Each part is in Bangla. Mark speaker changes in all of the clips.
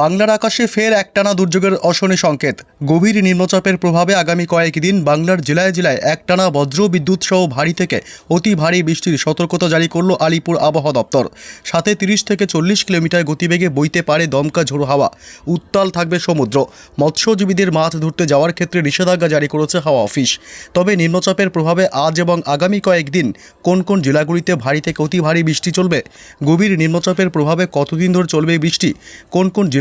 Speaker 1: বাংলার আকাশে ফের একটানা দুর্যোগের অশনি সংকেত। গভীর নিম্নচাপের প্রভাবে আগামী কয়েকদিন বাংলার জেলায় জেলায় একটানা বজ্র বিদ্যুৎ সহ ভারী থেকে অতি ভারী বৃষ্টির সতর্কতা জারি করল আলিপুর আবহাওয়া দপ্তর। সাথে তিরিশ থেকে চল্লিশ কিলোমিটার গতিবেগে বইতে পারে দমকা ঝোড়ো হাওয়া। উত্তাল থাকবে সমুদ্র। মৎস্যজীবীদের মাছ ধরতে যাওয়ার ক্ষেত্রে নিষেধাজ্ঞা জারি করেছে হাওয়া অফিস। তবে নিম্নচাপের প্রভাবে আজ এবং আগামী কয়েকদিন কোন কোন জেলাগুলিতে ভারী থেকে অতি ভারী বৃষ্টি চলবে? গভীর নিম্নচাপের প্রভাবে কতদিন ধরে চলবে বৃষ্টি? কোন কোন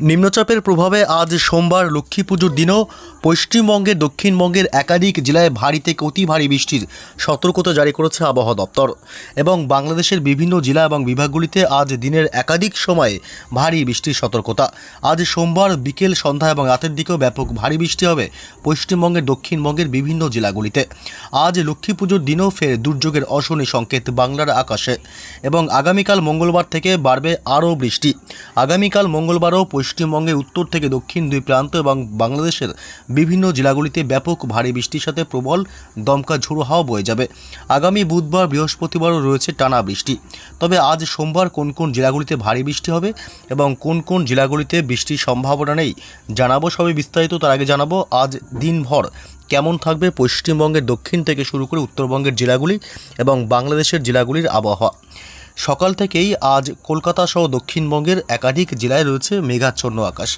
Speaker 1: নিম্নচাপের প্রভাবে আজ সোমবার লক্ষ্মী পুজোর দিনও পশ্চিমবঙ্গের দক্ষিণবঙ্গের একাধিক জেলায় ভারী থেকে অতি ভারী বৃষ্টির সতর্কতা জারি করেছে আবহাওয়া দপ্তর। এবং বাংলাদেশের বিভিন্ন জেলা এবং বিভাগগুলিতে আজ দিনের একাধিক সময়ে ভারী বৃষ্টির সতর্কতা। আজ সোমবার বিকেল, সন্ধ্যা এবং রাতের দিকেও ব্যাপক ভারী বৃষ্টি হবে পশ্চিমবঙ্গের দক্ষিণবঙ্গের বিভিন্ন জেলাগুলিতে। আজ লক্ষ্মী পুজোর দিনও ফের দুর্যোগের অশনি সংকেত বাংলার আকাশে। এবং আগামীকাল মঙ্গলবার থেকে বাড়বে আরও বৃষ্টি। আগামীকাল মঙ্গলবারও পশ্চিমবঙ্গের উত্তর থেকে দক্ষিণ দুই প্রান্ত এবং বাংলাদেশের বিভিন্ন জেলাগুলিতে ব্যাপক ভারী বৃষ্টির সাথে প্রবল দমকা ঝোড়ো হাওয়া বয়ে যাবে। আগামী বুধবার বৃহস্পতিবারও রয়েছে টানা বৃষ্টি। তবে আজ সোমবার কোন কোন জেলাগুলিতে ভারী বৃষ্টি হবে এবং কোন কোন জেলাগুলিতে বৃষ্টির সম্ভাবনা নেই জানাব সবই বিস্তারিত, তার আগে জানাব আজ দিনভর কেমন থাকবে পশ্চিমবঙ্গের দক্ষিণ থেকে শুরু করে উত্তরবঙ্গের জেলাগুলি এবং বাংলাদেশের জেলাগুলির আবহাওয়া। সকাল থেকেই আজ কলকাতা সহ দক্ষিণবঙ্গের একাধিক জেলায় রয়েছে মেঘাচ্ছন্ন আকাশ।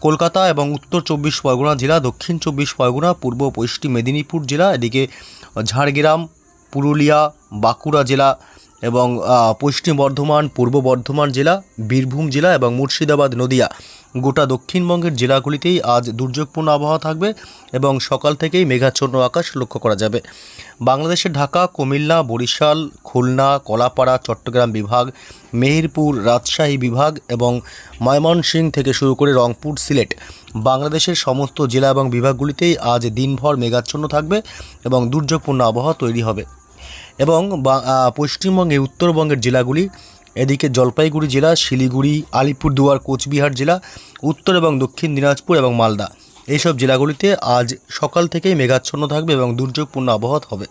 Speaker 1: কলকাতা এবং উত্তর চব্বিশ পরগনা জেলা, দক্ষিণ চব্বিশ পরগনা, পূর্ব পশ্চিম মেদিনীপুর জেলা, এদিকে ঝাড়গ্রাম, পুরুলিয়া, বাঁকুড়া জেলা এবং পশ্চিম বর্ধমান, পূর্ব বর্ধমান জেলা, বীরভূম জেলা এবং মুর্শিদাবাদ নদিয়া। গোটা দক্ষিণবঙ্গের জেলাগুলিতেই আজ দুর্যোগপূর্ণ আবহাওয়া থাকবে এবং সকাল থেকেই মেঘাচ্ছন্ন আকাশ লক্ষ্য করা যাবে। বাংলাদেশের ঢাকা, কুমিল্লা, বরিশাল, খুলনা, কলাপাড়া, চট্টগ্রাম বিভাগ, মেহেরপুর, রাজশাহী বিভাগ এবং ময়মনসিংহ থেকে শুরু করে রংপুর, সিলেট বাংলাদেশের সমস্ত জেলা এবং বিভাগগুলিতেই আজ দিনভর মেঘাচ্ছন্ন থাকবে এবং দুর্যোগপূর্ণ আবহাওয়া তৈরি হবে। এবং আহ, উত্তরবঙ্গের জেলাগুলি এদিকে জলপাইগুড়ি জেলা শিলিগুড়ি আলিপুরদুয়ার কোচবিহার জেলা উত্তর এবং দক্ষিণ দিনাজপুর এবং মালদা। এইসব জেলাগুলিতে আজ সকাল থেকেই মেঘাচ্ছন্ন থাকবে এবং দুর্যোগপূর্ণ আবহাওয়া হবে।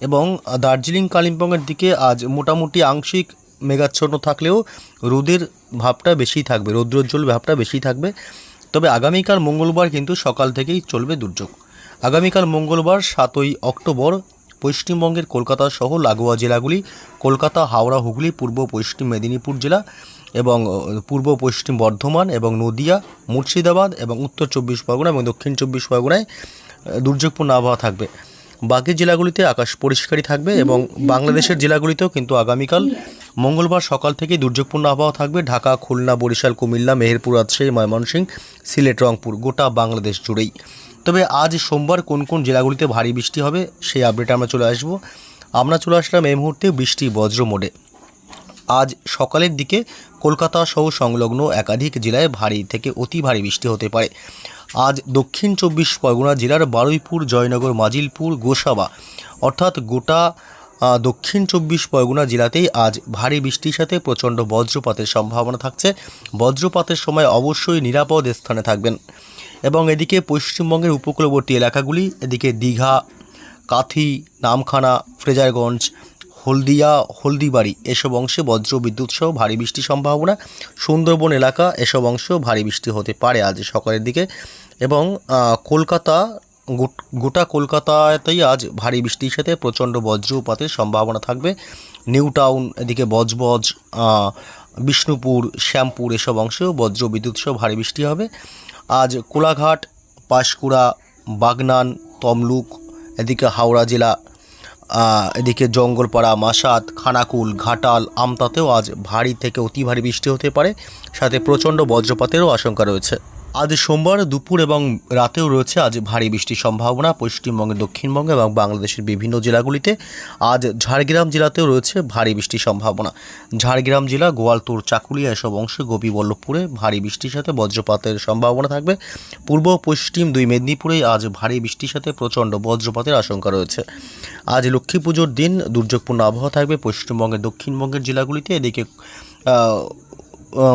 Speaker 1: এবং দার্জিলিং কালিম্পংয়ের দিকে আজ মোটামুটি আংশিক মেঘাচ্ছন্ন থাকলেও রোদের ভাবটা বেশি থাকবে রৌদ্রোজ্জ্বল ভাবটা বেশি থাকবে। তবে আগামীকাল মঙ্গলবার কিন্তু সকাল থেকেই চলবে দুর্যোগ। আগামীকাল মঙ্গলবার সাতই অক্টোবর পশ্চিমবঙ্গের কলকাতা সহ লাগোয়া জেলাগুলি কলকাতা, হাওড়া, হুগলি, পূর্ব পশ্চিম মেদিনীপুর জেলা এবং পূর্ব পশ্চিম বর্ধমান এবং নদিয়া, মুর্শিদাবাদ এবং উত্তর চব্বিশ পরগনা এবং দক্ষিণ চব্বিশ পরগনায় দুর্যোগপূর্ণ আবহাওয়া থাকবে। বাকি জেলাগুলিতে আকাশ পরিষ্কারই থাকবে এবং বাংলাদেশের জেলাগুলিতেও কিন্তু আগামীকাল মঙ্গলবার সকাল থেকে দুর্যোগপূর্ণ আবহাওয়া থাকবে। ঢাকা, খুলনা, বরিশাল, কুমিল্লা, মেহেরপুর, রাজশাহী, ময়মনসিংহ, সিলেট, রংপুর, গোটা বাংলাদেশ জুড়েই। তবে আজ সোমবার কোন কোন জেলাগুলিতে ভারী বৃষ্টি হবে, সেই আপডেটে আমরা চলে আসব। আমরা চলে আসলাম এই মুহূর্তে বৃষ্টি বজ্র মোডে। আজ সকালের দিকে কলকাতা সহ সংলগ্ন একাধিক জেলায় ভারী থেকে অতি ভারী বৃষ্টি হতে পারে। আজ দক্ষিণ চব্বিশ পরগনা জেলার বারুইপুর, জয়নগর, মাজিলপুর, গোসাবা অর্থাৎ গোটা দক্ষিণ চব্বিশ পরগনা জেলাতেই আজ ভারী বৃষ্টির সাথে প্রচণ্ড বজ্রপাতের সম্ভাবনা থাকছে। বজ্রপাতের সময় অবশ্যই নিরাপদ স্থানে থাকবেন। এবং এদিকে পশ্চিমবঙ্গের উপকূলবর্তী এলাকাগুলি, এদিকে দীঘা, কাথি, নামখানা, ফ্রেজারগঞ্জ, হলদিয়া, হলদিবাড়ি এসব অংশে বজ্র বিদ্যুৎ সহ ভারী বৃষ্টির সম্ভাবনা। সুন্দরবন এলাকা এসব অংশেও ভারী বৃষ্টি হতে পারে আজ সকালের দিকে। এবং কলকাতা গোট- কলকাতাতেই আজ ভারী বৃষ্টির সাথে প্রচণ্ড বজ্রপাতের সম্ভাবনা থাকবে। নিউ টাউন এদিকে বজবজ বিষ্ণুপুর, শ্যামপুর এসব অংশেও বজ্র বিদ্যুৎ সহ ভারী বৃষ্টি হবে। আজ কোলাঘাট, পাঁশকুড়া, বাগনান, তমলুক, এদিকে হাওড়া জেলা এদিকে জঙ্গলপাড়া মাসাত খানাকুল, ঘাটাল, আমতাতেও আজ ভারী থেকে অতি ভারী বৃষ্টি হতে পারে। সাথে প্রচণ্ড বজ্রপাতেরও আশঙ্কা রয়েছে। আজ সোমবার দুপুর এবং রাতেও রয়েছে আজ ভারী বৃষ্টির সম্ভাবনা পশ্চিমবঙ্গে, দক্ষিণবঙ্গে এবং বাংলাদেশের বিভিন্ন জেলাগুলিতে। আজ ঝাড়গ্রাম জেলাতেও রয়েছে ভারী বৃষ্টির সম্ভাবনা। ঝাড়গ্রাম জেলা, গোয়ালতুর, চাকুলিয়া এসব অংশে গোপীবল্লভপুরে ভারী বৃষ্টির সাথে বজ্রপাতের সম্ভাবনা থাকবে। পূর্ব পশ্চিম দুই মেদিনীপুরে আজ ভারী বৃষ্টির সাথে প্রচণ্ড বজ্রপাতের আশঙ্কা রয়েছে। আজ লক্ষ্মী পুজোর দিন দুর্যোগপূর্ণ আবহাওয়া থাকবে। পশ্চিমবঙ্গের দক্ষিণবঙ্গের জেলাগুলিতে এদিকে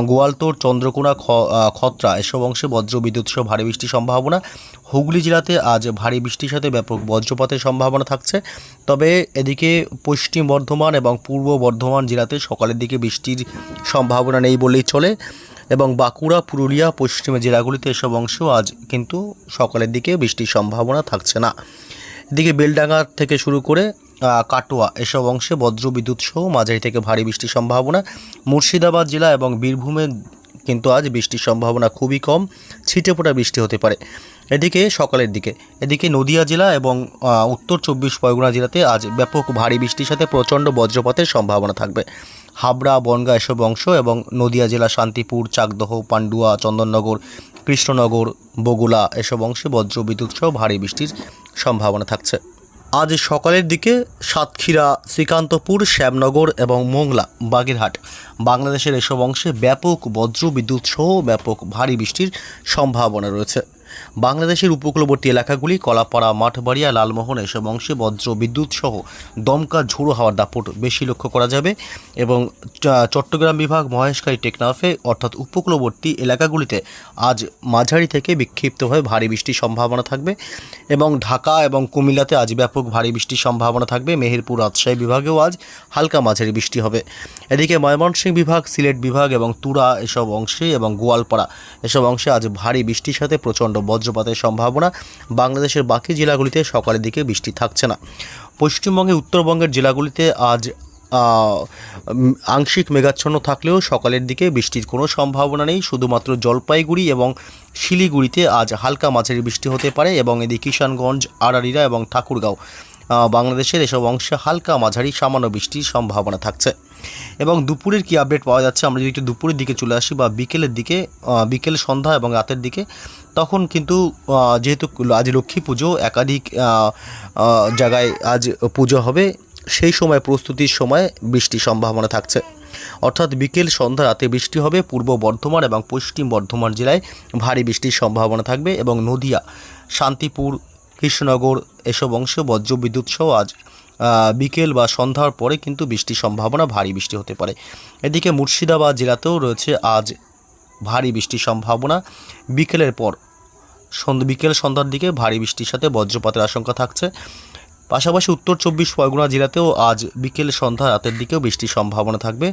Speaker 1: গোয়ালতোড় চন্দ্রকোনা খত্রা এসব অংশে বজ্র বিদ্যুৎ সহ ভারী বৃষ্টির সম্ভাবনা। হুগলি জেলাতে আজ ভারী বৃষ্টির সাথে ব্যাপক বজ্রপাতের সম্ভাবনা থাকছে। তবে এদিকে পশ্চিম বর্ধমান এবং পূর্ব বর্ধমান জেলাতে সকালের দিকে বৃষ্টির সম্ভাবনা নেই বললেই চলে এবং বাঁকুড়া, পুরুলিয়া পশ্চিমের জেলাগুলিতে এসব অংশেও আজ কিন্তু সকালের দিকে বৃষ্টির সম্ভাবনা থাকছে না। এদিকে বেলডাঙ্গা থেকে শুরু করে কাটোয়া। এসব অংশে বজ্র বিদ্যুৎ সহ মাঝারি থেকে ভারী বৃষ্টির সম্ভাবনা। মুর্শিদাবাদ জেলা এবং বীরভূমে কিন্তু আজ বৃষ্টির সম্ভাবনা খুবই কম। ছিটে ফোটা বৃষ্টি হতে পারে। এদিকে সকালের দিকে, এদিকে নদিয়া জেলা এবং উত্তর চব্বিশ পরগনা জেলাতে আজ ব্যাপক ভারী বৃষ্টির সাথে প্রচণ্ড বজ্রপাতের সম্ভাবনা থাকবে। হাবড়া, বনগাঁ এসব অংশ এবং নদিয়া জেলা শান্তিপুর, চাকদহ, পান্ডুয়া, চন্দননগর, কৃষ্ণনগর, বগুলা এসব অংশে বজ্র বিদ্যুৎ সহ ভারী বৃষ্টির সম্ভাবনা থাকছে। আজ সকালের দিকে সাতক্ষীরা, শ্রীকান্তপুর, শ্যামনগর এবং মোংলা, বাগেরহাট বাংলাদেশের এসব অংশে ব্যাপক বজ্র বিদ্যুৎ সহ ব্যাপক ভারী বৃষ্টির সম্ভাবনা রয়েছে। বাংলাদেশের উপকূলবর্তী এলাকাগুলি, কলাপাড়া, মাঠবাড়িয়া, লালমোহন এসব অংশে বজ্র বিদ্যুৎ সহ দমকা ঝোড়ো হাওয়ার দাপট বেশি লক্ষ্য করা যাবে এবং চট্টগ্রাম বিভাগ মহেশখালী টেকনাফে, অর্থাৎ উপকূলবর্তী এলাকাগুলিতে আজ মাঝারি থেকে বিক্ষিপ্তভাবে ভারী বৃষ্টির সম্ভাবনা থাকবে এবং ঢাকা এবং কুমিল্লাতে আজ ব্যাপক ভারী বৃষ্টির সম্ভাবনা থাকবে। মেহেরপুর রাজশাহী বিভাগেও আজ হালকা মাঝারি বৃষ্টি হবে। এদিকে ময়মনসিংহ বিভাগ, সিলেট বিভাগ এবং তুরা এসব অংশে এবং গোয়ালপাড়া এসব অংশে আজ ভারী বৃষ্টির সাথে প্রচণ্ড বজ্রপাতের সম্ভাবনা বাংলাদেশের বাকি জেলাগুলিতে সকালের দিকে বৃষ্টি থাকছে না। পশ্চিমবঙ্গে উত্তরবঙ্গের জেলাগুলিতে আজ আংশিক মেঘাচ্ছন্ন থাকলেও সকালের দিকে বৃষ্টির কোনো সম্ভাবনা নেই। শুধুমাত্র জলপাইগুড়ি এবং শিলিগুড়িতে আজ হালকা মাঝারি বৃষ্টি হতে পারে এবং এদিকে কিষানগঞ্জ আড়ারিরা এবং ঠাকুরগাঁও বাংলাদেশের এসব অংশে হালকা মাঝারি সামান্য বৃষ্টির সম্ভাবনা থাকছে। এবং দুপুরের কি আপডেট পাওয়া যাচ্ছে? আমরা যদি একটু দুপুরের দিকে চলে আসি বা বিকেলের দিকে বিকেল সন্ধ্যা এবং রাতের দিকে তখন কিন্তু যেহেতু আজ লক্ষ্মী পুজো, একাধিক জায়গায় আজ পুজো হবে, সেই সময়, প্রস্তুতির সময় বৃষ্টির সম্ভাবনা থাকছে। অর্থাৎ বিকেল সন্ধ্যা রাতে বৃষ্টি হবে, পূর্ব বর্ধমান এবং পশ্চিম বর্ধমান জেলায় ভারী বৃষ্টির সম্ভাবনা থাকবে এবং নদিয়া, শান্তিপুর, কৃষ্ণনগর এসব অংশে বজ্রবিদ্যুৎ সহ আজ বিকেল বা সন্ধ্যার পরে কিন্তু বৃষ্টির সম্ভাবনা ভারী বৃষ্টি হতে পারে। এদিকে মুর্শিদাবাদ জেলাতেও রয়েছে আজ ভারী বৃষ্টির সম্ভাবনা। বিকেলের পর বিকেল সন্ধ্যার দিকে ভারী বৃষ্টির সাথে বজ্রপাতের আশঙ্কা থাকছে। পাশাপাশি উত্তর চব্বিশ পরগনা জেলাতেও আজ বিকেল সন্ধ্যা রাতের দিকেও বৃষ্টির সম্ভাবনা থাকবে।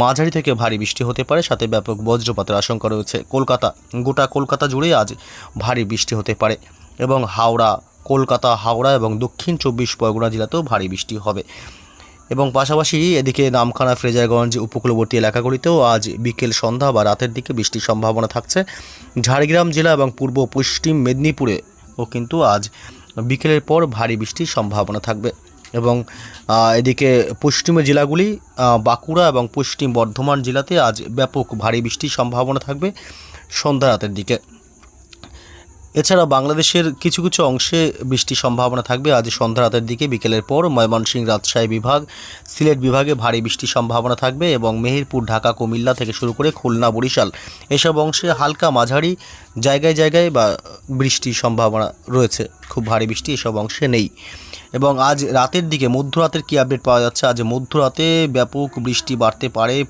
Speaker 1: মাঝারি থেকে ভারী বৃষ্টি হতে পারে, সাথে ব্যাপক বজ্রপাতের আশঙ্কা রয়েছে। কলকাতা গোটা কলকাতা জুড়ে আজ ভারী বৃষ্টি হতে পারে এবং হাওড়া কলকাতা, হাওড়া এবং দক্ষিণ চব্বিশ পরগনা জেলাতেও ভারী বৃষ্টি হবে। এবং পাশাপাশি এদিকে নামখানা, ফ্রেজারগঞ্জ, উপকূলবর্তী এলাকাগুলিতেও আজ বিকেল সন্ধ্যা বা রাতের দিকে বৃষ্টির সম্ভাবনা থাকছে। ঝাড়গ্রাম জেলা এবং পূর্ব পশ্চিম মেদিনীপুরে ও কিন্তু আজ বিকেলের পর ভারী বৃষ্টির সম্ভাবনা থাকবে এবং এদিকে পশ্চিমের জেলাগুলি বাঁকুড়া এবং পশ্চিম বর্ধমান জেলাতে আজ ব্যাপক ভারী বৃষ্টির সম্ভাবনা থাকবে সন্ধ্যা রাতের দিকে। এছাড়া বাংলাদেশের কিছু কিছু অংশে বৃষ্টির সম্ভাবনা থাকবে। আজ সন্ধ্যা রাতের দিকে বিকেলের পর ময়মনসিংহ রাজশাহী বিভাগ, সিলেট বিভাগে ভারী বৃষ্টির সম্ভাবনা থাকবে এবং মেহেরপুর, ঢাকা, কুমিল্লা থেকে শুরু করে খুলনা, বরিশাল এসব অংশে হালকা মাঝারি জায়গায় জায়গায় বা বৃষ্টির সম্ভাবনা রয়েছে। খুব ভারী বৃষ্টি এসব অংশে নেই। এবং আজ রাতের দিকে মধ্যরাতের কি আপডেট পাওয়া যাচ্ছে? আজ মধ্যরাতে ব্যাপক বৃষ্টি বাড়তে পারে।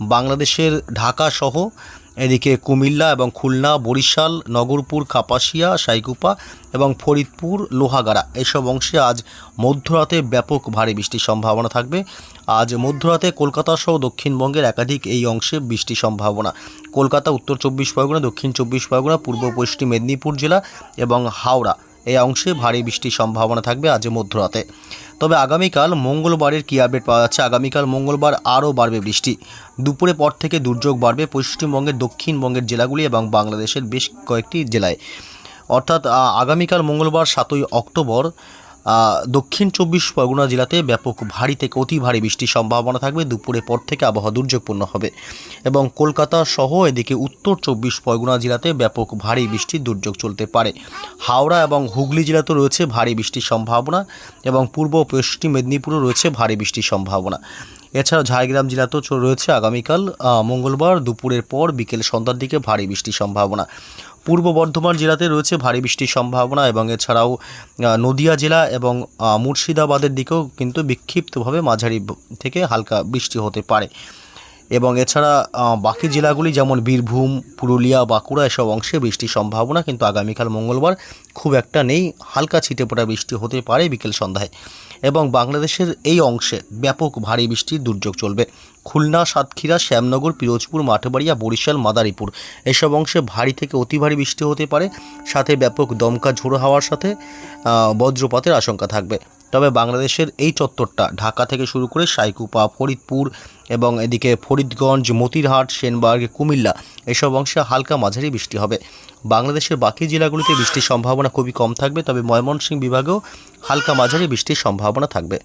Speaker 1: বাংলাদেশের ঢাকা সহ এদিকে কুমিল্লা এবং খুলনা, বরিশাল, নগরপুর, কাপাসিয়া, সাইকুপা এবং ফরিদপুর, লোহাগাড়া এসব অংশে আজ মধ্যরাতে ব্যাপক ভারী বৃষ্টির সম্ভাবনা থাকবে। আজ মধ্যরাতে কলকাতা সহ দক্ষিণবঙ্গের একাধিক এই অংশে বৃষ্টির সম্ভাবনা। কলকাতা, উত্তর চব্বিশ পরগনা, দক্ষিণ চব্বিশ পরগনা, পূর্ব পশ্চিম মেদিনীপুর জেলা এবং হাওড়া এই অংশে ভারী বৃষ্টির সম্ভাবনা থাকবে আজ মধ্যরাতে। তবে আগামীকাল মঙ্গলবারের কী আপডেট পাওয়া যাচ্ছে? আগামীকাল মঙ্গলবার আরও বাড়বে বৃষ্টি। দুপুরে পর থেকে দুর্যোগ বাড়বে পশ্চিমবঙ্গের, দক্ষিণবঙ্গের জেলাগুলি এবং বাংলাদেশের বেশ কয়েকটি জেলায়। অর্থাৎ আগামীকাল মঙ্গলবার সাতই অক্টোবর দক্ষিণ চব্বিশ পরগনা জেলাতে ব্যাপক ভারী থেকে অতি ভারী বৃষ্টির সম্ভাবনা থাকবে। দুপুরে পর থেকে আবহাওয়া দুর্যোগপূর্ণ হবে এবং কলকাতা সহ এদিকে উত্তর চব্বিশ পরগনা জেলাতে ব্যাপক ভারী বৃষ্টির দুর্যোগ চলতে পারে। হাওড়া এবং হুগলি জেলাতে রয়েছে ভারী বৃষ্টির সম্ভাবনা এবং পূর্ব পশ্চিম মেদিনীপুরেও রয়েছে ভারী বৃষ্টির সম্ভাবনা। এছাড়াও ঝাড়গ্রাম জেলাতেও রয়েছে আগামীকাল মঙ্গলবার দুপুরের পর বিকেল সন্ধ্যার দিকে ভারী বৃষ্টির সম্ভাবনা। পূর্ব বর্ধমান জেলাতে রয়েছে ভারী বৃষ্টির সম্ভাবনা এবং এছাড়াও নদিয়া জেলা এবং মুর্শিদাবাদের দিকেও কিন্তু বিক্ষিপ্তভাবে মাঝারি থেকে হালকা বৃষ্টি হতে পারে। এবং এছাড়া বাকি জেলাগুলি যেমন বীরভূম, পুরুলিয়া, বাঁকুড়া এসব অংশে বৃষ্টির সম্ভাবনা কিন্তু আগামীকাল মঙ্গলবার খুব একটা নেই। হালকা ছিটেপোটা বৃষ্টি হতে পারে বিকেল সন্ধ্যায়। এবং বাংলাদেশের এই অংশে ব্যাপক ভারী বৃষ্টির দুর্যোগ চলবে। খুলনা, সাতক্ষীরা, শ্যামনগর, পিরোজপুর, মাঠবাড়িয়া, বরিশাল, মাদারীপুর এসব অংশে ভারী থেকে অতি ভারী বৃষ্টি হতে পারে। সাথে ব্যাপক দমকা ঝোড়ো হাওয়ার সাথে বজ্রপাতের আশঙ্কা থাকবে। তবে বাংলাদেশের এই চত্বরটা ঢাকা থেকে শুরু করে সাইকুপা, ফরিদপুর এবং এদিকে ফরিদগঞ্জ, মতিরহাট, সেনবার্গ, কুমিল্লা এসব অংশে হালকা মাঝারি বৃষ্টি হবে। বাংলাদেশের বাকি জেলাগুলিতে বৃষ্টির সম্ভাবনা খুবই কম থাকবে, তবে ময়মনসিংহ বিভাগেও হালকা মাঝারি বৃষ্টির সম্ভাবনা থাকবে।